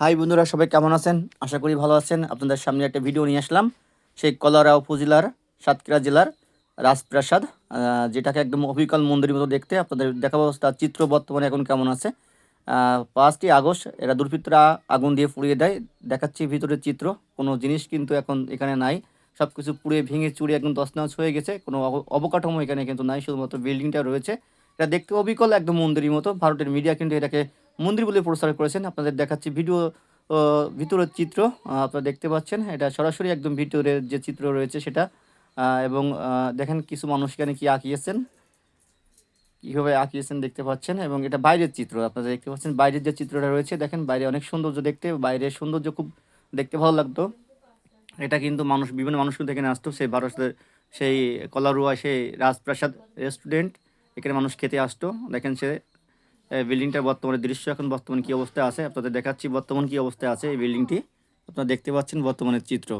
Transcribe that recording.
High বন্ধুরা, সবাই কেমন আছেন? আশা করি ভালো আছেন। আপনাদের সামনে একটা ভিডিও নিয়ে আসলাম। সেই কলারা উপজেলার, সাতক্ষীরা জেলার রাজপ্রাসাদ যেটাকে একদম অবিকল মন্দিরের মতো দেখতে। আপনাদের দেখাবো তার চিত্র বর্তমানে এখন কেমন আছে। পাঁচই আগস্ট, এরা দুর্বৃত্তরা আগুন দিয়ে পুড়িয়ে দেয়। দেখাচ্ছি ভিতরের চিত্র। কোনো জিনিস কিন্তু এখন এখানে নাই। সব কিছু পুড়িয়ে ভেঙে, চুড়ে একদম তছনছ হয়ে গেছে। কোনো অবকাঠামো এখানে কিন্তু নাই। শুধুমাত্র বিল্ডিংটা রয়েছে। এটা দেখতে অবিকল একদম মন্দিরের মতো। ভারতের মিডিয়া কিন্তু এটাকে মন্দির বলে প্রচার করেছেন। আপনাদের দেখাচ্ছি ভিডিও ভিতরের চিত্র আপনারা দেখতে পাচ্ছেন। এটা সরাসরি একদম ভিতরের যে চিত্র রয়েছে সেটা এবং দেখেন কিছু মানুষ এখানে কি আঁকিয়েছেন। কীভাবে আঁকিয়েছেন দেখতে পাচ্ছেন, এবং এটা বাইরের চিত্র, আপনারা দেখতে পাচ্ছেন বাইরের যে চিত্রটা রয়েছে। দেখেন বাইরে অনেক সৌন্দর্য দেখতে বাইরের সৌন্দর্য খুব দেখতে ভালো লাগতো। এটা কিন্তু মানুষ, বিভিন্ন মানুষ কিন্তু এখানে আসতো, সেই ভারতের সেই কলারুয়া, সেই রাজপ্রাসাদ রেস্টুরেন্ট, এখানে মানুষ খেতে আসতো। দেখেন সে বিল্ডিংটার বর্তমানে দৃশ্য এখন বর্তমানে কী অবস্থায় আছে? আপনাদের দেখাচ্ছি বর্তমান কী অবস্থায় আছে এই বিল্ডিংটি। আপনারা দেখতে পাচ্ছেন বর্তমানের চিত্র।